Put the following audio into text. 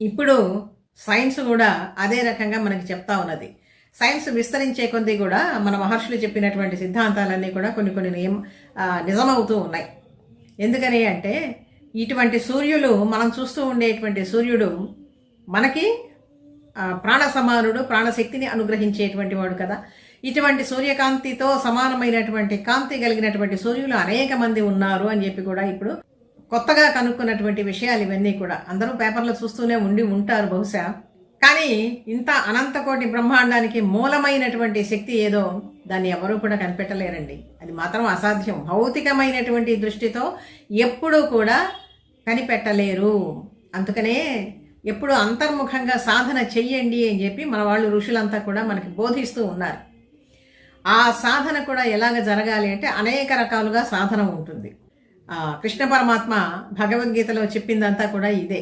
ఇప్పుడు సైన్స్ కూడా అదే రకంగా మనకి చెప్తా ఉన్నది. సైన్స్ విస్తరించే కొద్దీ కూడా మన మహర్షులు చెప్పినటువంటి సిద్ధాంతాలన్నీ కూడా కొన్ని కొన్ని నియమ నిజమవుతూ ఉన్నాయి. ఎందుకని అంటే ఇటువంటి సూర్యులు మనం చూస్తూ ఉండేటువంటి సూర్యుడు మనకి ప్రాణ సమానుడు ప్రాణశక్తిని అనుగ్రహించేటువంటి వాడు కదా. ఇటువంటి సూర్యకాంతితో సమానమైనటువంటి కాంతి కలిగినటువంటి సూర్యులు అనేక మంది ఉన్నారు అని చెప్పి కూడా ఇప్పుడు కొత్తగా కనుక్కున్నటువంటి విషయాలు ఇవన్నీ కూడా. అందరూ పేపర్లో చూస్తూనే ఉండి ఉంటారు బహుశా. కానీ ఇంత అనంతకోటి బ్రహ్మాండానికి మూలమైనటువంటి శక్తి ఏదో దాన్ని ఎవరూ కూడా కనిపెట్టలేరండి. అది మాత్రం అసాధ్యం. భౌతికమైనటువంటి దృష్టితో ఎప్పుడూ కూడా కనిపెట్టలేరు. అందుకనే ఎప్పుడు అంతర్ముఖంగా సాధన చెయ్యండి అని చెప్పి మన వాళ్ళు ఋషులంతా కూడా మనకి బోధిస్తూ ఉన్నారు. ఆ సాధన కూడా ఎలాగ జరగాలి అంటే అనేక రకాలుగా సాధన ఉంటుంది. కృష్ణ పరమాత్మ భగవద్గీతలో చెప్పిందంతా కూడా ఇదే.